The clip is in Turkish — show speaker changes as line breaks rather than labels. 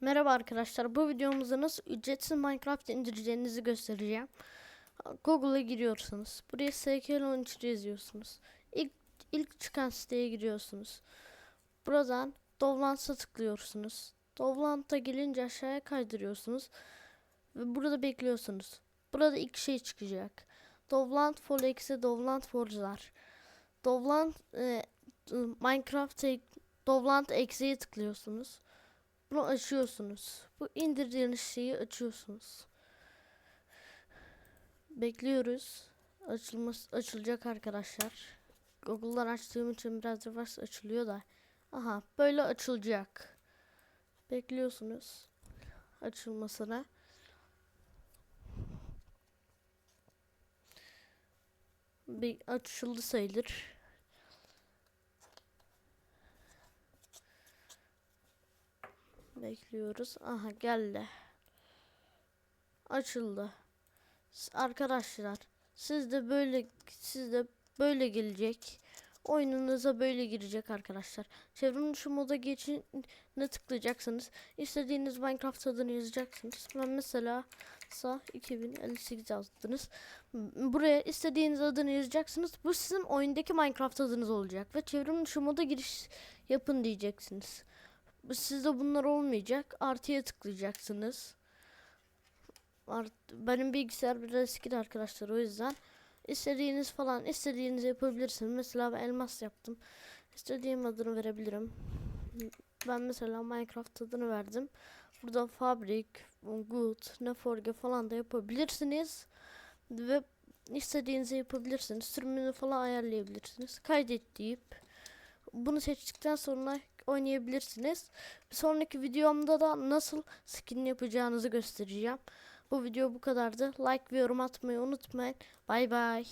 Merhaba arkadaşlar. Bu videomuzda nasıl ücretsiz Minecraft indireceğinizi göstereceğim. Google'a giriyorsunuz. Buraya skl13 yazıyorsunuz. İlk, ilk çıkan siteye giriyorsunuz. Buradan Dovlands'a tıklıyorsunuz. Dovland'a gelince aşağıya kaydırıyorsunuz. Ve burada bekliyorsunuz. Burada iki şey çıkacak. Dovland for eksi Dovland for'lar. Dovland e, Minecraft Dovland eksiye tıklıyorsunuz. Bunu açıyorsunuz. Bu indirdiğiniz şeyi açıyorsunuz. Bekliyoruz. Açılması açılacak arkadaşlar. Google'dan açtığım için biraz yavaş açılıyor da. Aha böyle açılacak. Bekliyorsunuz açılmasına. Bir açıldı sayılır. Bekliyoruz. Aha geldi. Açıldı. Arkadaşlar siz de böyle siz de böyle gelecek. Oyununuza böyle girecek arkadaşlar. Çevrim dışı moda geçin ne tıklayacaksınız. İstediğiniz Minecraft adını yazacaksınız. Ben mesela sa 2058 yazdınız. Buraya istediğiniz adını yazacaksınız. Bu sizin oyundaki Minecraft adınız olacak ve çevrim dışı moda giriş yapın diyeceksiniz. Sizde bunlar olmayacak. Artıya tıklayacaksınız. Art benim bilgisayar biraz eski arkadaşlar o yüzden istediğiniz falan istediğinizi yapabilirsiniz. Mesela ben elmas yaptım. İstediğim adını verebilirim. Ben mesela Minecraft adını verdim. Burada fabrik, good, neforge falan da yapabilirsiniz. Ve istediğinizi yapabilirsiniz. Sürümünü falan ayarlayabilirsiniz. Kaydet deyip bunu seçtikten sonra oynayabilirsiniz. Bir sonraki videomda da nasıl skin yapacağınızı göstereceğim. Bu video bu kadardı. Like ve yorum atmayı unutmayın. Bay bay.